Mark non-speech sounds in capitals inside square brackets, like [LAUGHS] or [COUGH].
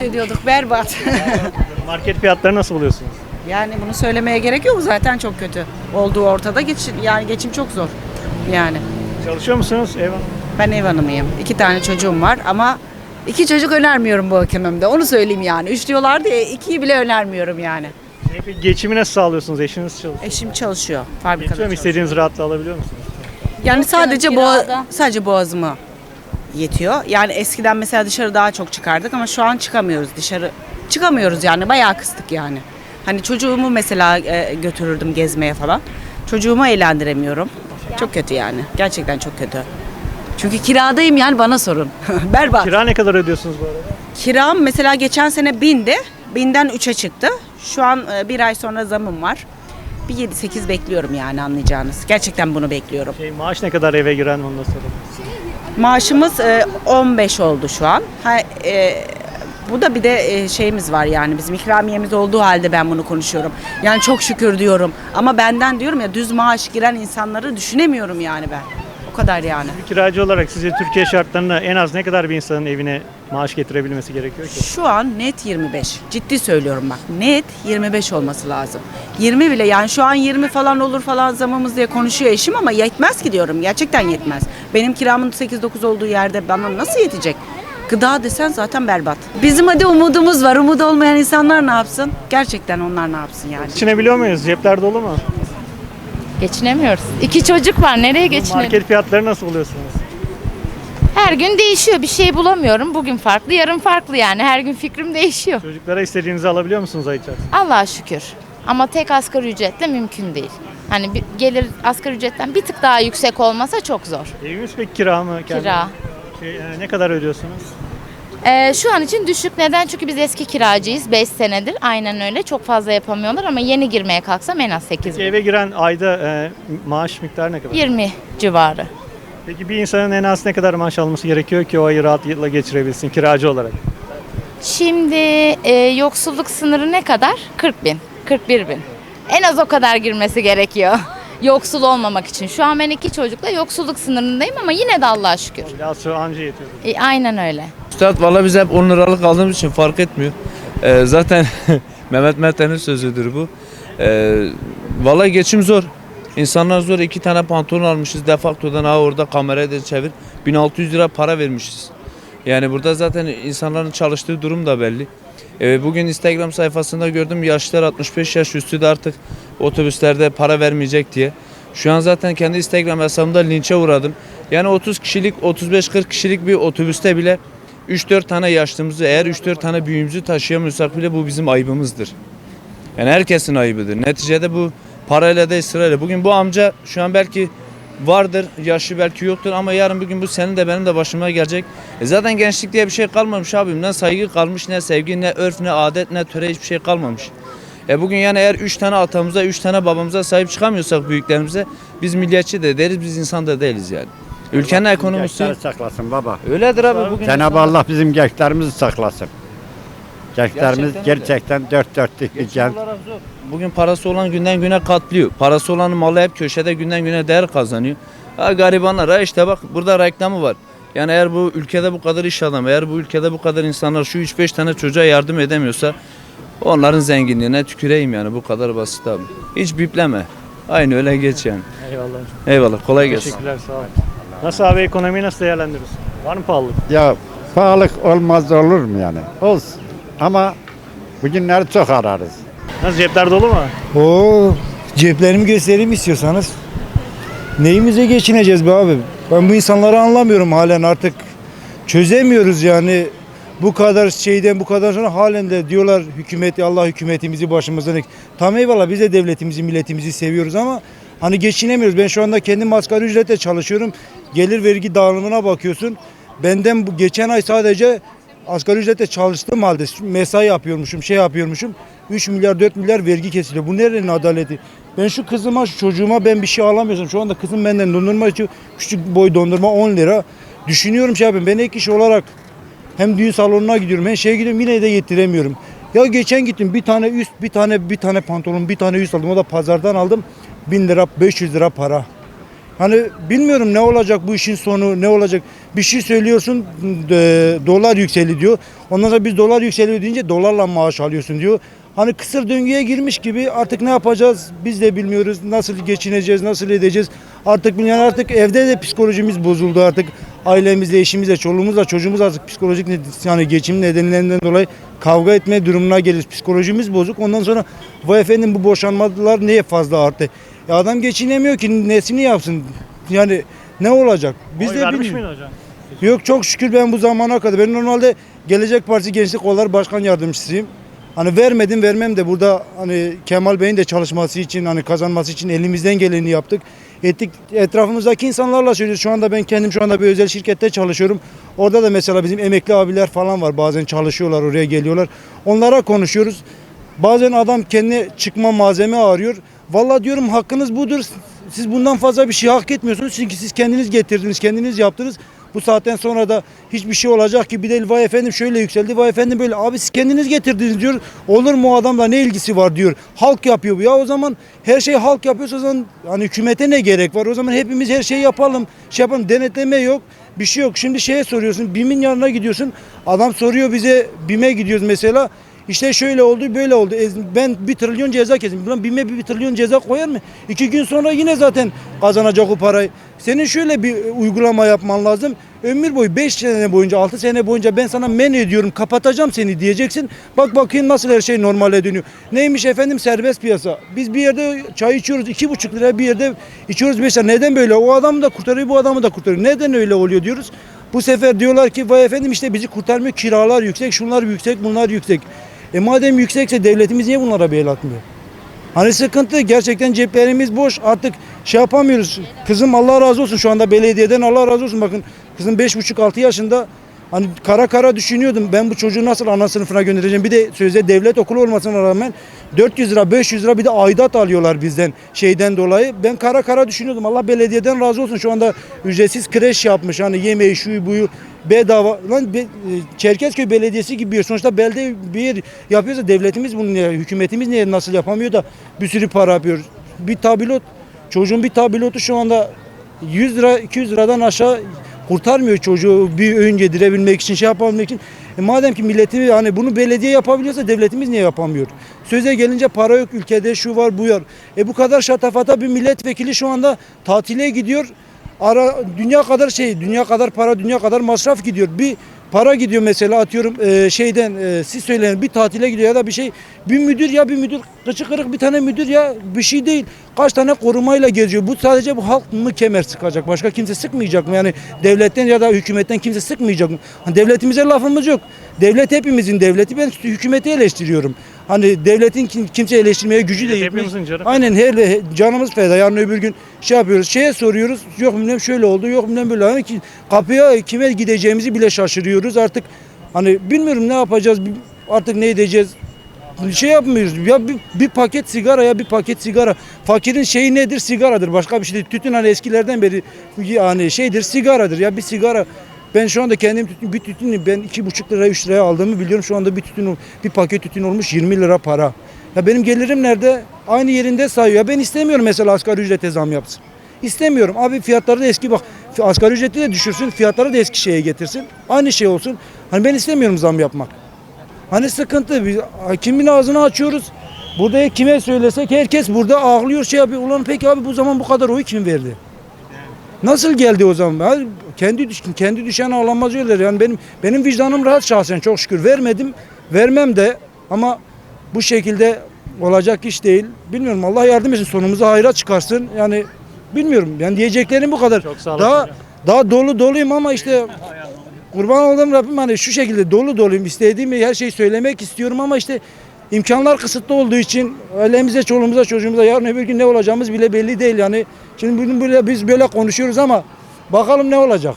Ediyorduk berbat. [LAUGHS] Market fiyatları nasıl buluyorsunuz? yani bunu söylemeye gerek yok zaten çok kötü. Olduğu ortada geçim yani geçim çok zor. Yani Çalışıyor musunuz? Eyvallah. ben ev hanımıyım. İki tane çocuğum var ama iki çocuk önermiyorum bu ekonomide. Onu söyleyeyim yani. Üç diyorlardı ya ikiyi bile önermiyorum yani. Şey, Peki geçimi nasıl sağlıyorsunuz? Eşiniz çalışıyor. Eşim çalışıyor. Fabrikada Yetiyor mu? çalışıyor. İstediğiniz rahatlığı alabiliyor musunuz? Yani sadece boğa, sadece boğazımı yetiyor. Yani eskiden mesela dışarı daha çok çıkardık ama şu an çıkamıyoruz dışarı. Çıkamıyoruz yani bayağı kıstık yani. Hani çocuğumu mesela e, götürürdüm gezmeye falan. Çocuğumu eğlendiremiyorum. Çok kötü yani. Gerçekten çok kötü. Çünkü kiradayım yani bana sorun. [LAUGHS] Berbat. Kira ne kadar ödüyorsunuz bu arada? Kiram mesela geçen sene bindi. Binden 3'e çıktı. Şu an e, bir ay sonra zamım var. Bir 7-8 bekliyorum yani anlayacağınız. Gerçekten bunu bekliyorum. Şey, maaş ne kadar eve giren onu da soralım. Maaşımız e, 15 oldu şu an. Ha, e, bu da bir de e, şeyimiz var yani bizim ikramiyemiz olduğu halde ben bunu konuşuyorum. Yani çok şükür diyorum. Ama benden diyorum ya düz maaş giren insanları düşünemiyorum yani ben. Kadar yani. Bir kiracı olarak sizce Türkiye şartlarında en az ne kadar bir insanın evine maaş getirebilmesi gerekiyor ki? Şu an net 25. Ciddi söylüyorum bak. Net 25 olması lazım. 20 bile yani şu an 20 falan olur falan zamımız diye konuşuyor eşim ama yetmez ki diyorum. Gerçekten yetmez. Benim kiramın 8-9 olduğu yerde bana nasıl yetecek? Gıda desen zaten berbat. Bizim hadi umudumuz var. Umut olmayan insanlar ne yapsın? Gerçekten onlar ne yapsın yani? Geçinebiliyor muyuz? Cepler dolu mu? Geçinemiyoruz. İki çocuk var. Nereye geçinelim? Market fiyatları nasıl buluyorsunuz? Her gün değişiyor. Bir şey bulamıyorum. Bugün farklı, yarın farklı yani. Her gün fikrim değişiyor. Çocuklara istediğinizi alabiliyor musunuz ay içerisinde? Allah'a şükür. Ama tek asgari ücretle mümkün değil. Hani bir gelir asgari ücretten bir tık daha yüksek olmasa çok zor. Eviniz peki kira mı? Kendi- Kira. Şey, e, ne kadar ödüyorsunuz? Ee, şu an için düşük. Neden? Çünkü biz eski kiracıyız. 5 senedir. Aynen öyle. Çok fazla yapamıyorlar ama yeni girmeye kalksam en az 8 bin. Eve giren ayda e, maaş miktarı ne kadar? 20 civarı. Peki bir insanın en az ne kadar maaş alması gerekiyor ki o ayı rahatlıkla geçirebilsin kiracı olarak? Şimdi e, yoksulluk sınırı ne kadar? 40 bin, 41 bin. En az o kadar girmesi gerekiyor. [LAUGHS] Yoksul olmamak için. Şu an ben iki çocukla yoksulluk sınırındayım ama yine de Allah'a şükür. Biraz anca yetiyor. E, aynen öyle. Üstad valla biz hep 10 liralık aldığımız için fark etmiyor. Ee, zaten [LAUGHS] Mehmet Merten'in sözüdür bu. Ee, valla geçim zor. İnsanlar zor. iki tane pantolon almışız. Defaktodan ha orada kamerayı da çevir. 1600 lira para vermişiz. Yani burada zaten insanların çalıştığı durum da belli. Ee, bugün Instagram sayfasında gördüm yaşlılar 65 yaş üstü de artık otobüslerde para vermeyecek diye. Şu an zaten kendi Instagram hesabımda linçe uğradım. Yani 30 kişilik 35-40 kişilik bir otobüste bile 3-4 tane yaşlımızı eğer 3-4 tane büyüğümüzü taşıyamıyorsak bile bu bizim ayıbımızdır. Yani herkesin ayıbıdır. Neticede bu parayla da sırayla. Bugün bu amca şu an belki vardır, yaşı belki yoktur ama yarın bugün bu senin de benim de başıma gelecek. E zaten gençlik diye bir şey kalmamış abim. Ne saygı kalmış, ne sevgi, ne örf, ne adet, ne töre hiçbir şey kalmamış. E bugün yani eğer 3 tane atamıza, 3 tane babamıza sahip çıkamıyorsak büyüklerimize biz milliyetçi de deriz, biz insan da değiliz yani. Ülkenin ekonomisi Gençleri saklasın baba. öyledir abi bugün. Cenab-ı Allah bizim gençlerimizi saklasın. Gençlerimiz Gerçekten öyle. gerçekten dört dörtlük bir genç. Bugün parası olan günden güne katlıyor. Parası olanın malı hep köşede günden güne değer kazanıyor. Ha garibanlar ha işte bak burada reklamı var. Yani eğer bu ülkede bu kadar iş adamı, eğer bu ülkede bu kadar insanlar şu 3-5 tane çocuğa yardım edemiyorsa onların zenginliğine tüküreyim yani bu kadar basit abi. Hiç bipleme. Aynı öyle geç yani. Eyvallah. Eyvallah kolay gelsin. Teşekkürler sağ olun. Nasıl abi ekonomiyi nasıl değerlendiriyorsun? Var mı pahalılık? Ya pahalılık olmaz olur mu yani? Olsun. Ama bugünleri çok ararız. Nasıl cepler dolu mu? Oo, ceplerimi göstereyim istiyorsanız. Neyimize geçineceğiz be abi? Ben bu insanları anlamıyorum halen artık. Çözemiyoruz yani. Bu kadar şeyden bu kadar sonra halen de diyorlar hükümeti Allah hükümetimizi başımızdan ek. Tam eyvallah biz de devletimizi milletimizi seviyoruz ama hani geçinemiyoruz. Ben şu anda kendim asgari ücretle çalışıyorum. Gelir vergi dağılımına bakıyorsun. Benden bu geçen ay sadece asgari ücretle çalıştığım halde mesai yapıyormuşum, şey yapıyormuşum. 3 milyar 4 milyar vergi kesiliyor. Bu nerenin adaleti? Ben şu kızıma, şu çocuğuma ben bir şey alamıyorsam. Şu anda kızım benden dondurma içiyor. Küçük boy dondurma 10 lira. Düşünüyorum şey yapayım. Ben ek iş olarak hem düğün salonuna gidiyorum hem şeye gidiyorum yine de yetiremiyorum. Ya geçen gittim bir tane üst, bir tane bir tane pantolon, bir tane üst aldım. O da pazardan aldım. 1000 lira, 500 lira para. Hani bilmiyorum ne olacak bu işin sonu ne olacak. Bir şey söylüyorsun e, dolar yükseli diyor. Ondan sonra biz dolar yükseliyor deyince dolarla maaş alıyorsun diyor. Hani kısır döngüye girmiş gibi artık ne yapacağız biz de bilmiyoruz. Nasıl geçineceğiz, nasıl edeceğiz. Artık bilmiyorum artık evde de psikolojimiz bozuldu artık. Ailemizle, eşimizle, çoluğumuzla, çocuğumuz artık psikolojik yani geçim nedenlerinden dolayı kavga etme durumuna geliyoruz. Psikolojimiz bozuk. Ondan sonra vay efendim bu boşanmalar niye fazla arttı? Ya adam geçinemiyor ki nesini yapsın? Yani ne olacak? Biz Oy de vermiş bilmiyoruz. hocam? Yok çok şükür ben bu zamana kadar. Ben normalde Gelecek Partisi Gençlik Kolları Başkan Yardımcısıyım. Hani vermedim vermem de burada hani Kemal Bey'in de çalışması için hani kazanması için elimizden geleni yaptık. Ettik etrafımızdaki insanlarla söylüyoruz. Şu anda ben kendim şu anda bir özel şirkette çalışıyorum. Orada da mesela bizim emekli abiler falan var. Bazen çalışıyorlar oraya geliyorlar. Onlara konuşuyoruz. Bazen adam kendine çıkma malzeme arıyor. Vallahi diyorum hakkınız budur. Siz bundan fazla bir şey hak etmiyorsunuz. Çünkü siz kendiniz getirdiniz, kendiniz yaptınız. Bu saatten sonra da hiçbir şey olacak gibi değil. Vay efendim şöyle yükseldi, vay efendim böyle. Abi siz kendiniz getirdiniz diyor. Olur mu o adamla ne ilgisi var diyor. Halk yapıyor bu. Ya o zaman her şey halk yapıyorsa o zaman hani hükümete ne gerek var? O zaman hepimiz her şeyi yapalım. Şey yapalım. Denetleme yok. Bir şey yok. Şimdi şeye soruyorsun. BİM'in yanına gidiyorsun. Adam soruyor bize BİM'e gidiyoruz mesela. İşte şöyle oldu böyle oldu. Ben bir trilyon ceza kesin. Lan BİM'e bir trilyon ceza koyar mı? İki gün sonra yine zaten kazanacak o parayı. Senin şöyle bir uygulama yapman lazım. Ömür boyu 5 sene boyunca 6 sene boyunca ben sana men ediyorum kapatacağım seni diyeceksin. Bak bakayım nasıl her şey normale dönüyor. Neymiş efendim serbest piyasa. Biz bir yerde çay içiyoruz 2,5 liraya bir yerde içiyoruz 5 lira. Neden böyle? O adamı da kurtarıyor bu adamı da kurtarıyor. Neden öyle oluyor diyoruz. Bu sefer diyorlar ki vay efendim işte bizi kurtarmıyor kiralar yüksek şunlar yüksek bunlar yüksek. E madem yüksekse devletimiz niye bunlara bir el atmıyor? Hani sıkıntı gerçekten ceplerimiz boş artık şey yapamıyoruz. Kızım Allah razı olsun şu anda belediyeden Allah razı olsun bakın kızım 5,5-6 yaşında hani kara kara düşünüyordum ben bu çocuğu nasıl ana sınıfına göndereceğim. Bir de sözde devlet okulu olmasına rağmen 400 lira 500 lira bir de aidat alıyorlar bizden şeyden dolayı. Ben kara kara düşünüyordum Allah belediyeden razı olsun şu anda ücretsiz kreş yapmış hani yemeği şu buyu bedava. Lan be, e, Çerkezköy Belediyesi gibi bir. Sonuçta belde bir yapıyorsa devletimiz bunu niye, hükümetimiz niye nasıl yapamıyor da bir sürü para yapıyor. Bir tabelot, çocuğun bir tabelotu şu anda 100 lira 200 liradan aşağı kurtarmıyor çocuğu bir öğün yedirebilmek için şey yapabilmek için. E madem ki milleti hani bunu belediye yapabiliyorsa devletimiz niye yapamıyor? Söze gelince para yok ülkede şu var bu var. E bu kadar şatafata bir milletvekili şu anda tatile gidiyor. Ara dünya kadar şey, dünya kadar para, dünya kadar masraf gidiyor. Bir para gidiyor mesela atıyorum e, şeyden e, siz söyleyin bir tatile gidiyor ya da bir şey bir müdür ya bir müdür kıçı kırık bir tane müdür ya bir şey değil. Kaç tane korumayla geziyor. Bu sadece bu halk mı kemer sıkacak? Başka kimse sıkmayacak mı? Yani devletten ya da hükümetten kimse sıkmayacak mı? Hani devletimize lafımız yok. Devlet hepimizin devleti. Ben hükümeti eleştiriyorum. Hani devletin kim- kimse eleştirmeye gücü de yetmez. hepimizin canım. Aynen her he- canımız feda. Yarın öbür gün şey yapıyoruz. Şeye soruyoruz. Yok bilmem şöyle oldu. Yok bilmem böyle. Hani ki kapıya kime gideceğimizi bile şaşırıyoruz. Artık hani bilmiyorum ne yapacağız. Artık ne edeceğiz. Bir şey yapmıyoruz. Ya bir, bir paket sigara ya bir paket sigara. Fakirin şeyi nedir? Sigaradır. Başka bir şey değil. Tütün hani eskilerden beri yani şeydir sigaradır. Ya bir sigara ben şu anda kendim tütün, bir tütünü ben iki buçuk lira üç liraya aldığımı biliyorum. Şu anda bir tütün bir paket tütün olmuş 20 lira para. Ya benim gelirim nerede? Aynı yerinde sayıyor. Ben istemiyorum mesela asgari ücrete zam yapsın. İstemiyorum. Abi fiyatları da eski bak. Asgari ücreti de düşürsün. Fiyatları da eski şeye getirsin. Aynı şey olsun. Hani ben istemiyorum zam yapmak. Hani sıkıntı. Biz kimin ağzını açıyoruz? Burada kime söylesek herkes burada ağlıyor şey yapıyor. Ulan peki abi bu zaman bu kadar oyu kim verdi? Nasıl geldi o zaman? Ya kendi düşkün, kendi düşen ağlanmaz öyle. Yani benim benim vicdanım rahat şahsen çok şükür. Vermedim, vermem de ama bu şekilde olacak iş değil. Bilmiyorum Allah yardım etsin sonumuzu hayra çıkarsın. Yani bilmiyorum. Yani diyeceklerim bu kadar. Çok sağ Daha hocam. daha dolu doluyum ama işte kurban oldum Rabbim hani şu şekilde dolu doluyum. İstediğim her şeyi söylemek istiyorum ama işte imkanlar kısıtlı olduğu için ailemize, çoluğumuza, çocuğumuza yarın öbür gün ne olacağımız bile belli değil yani. Şimdi bunu böyle biz böyle konuşuyoruz ama bakalım ne olacak.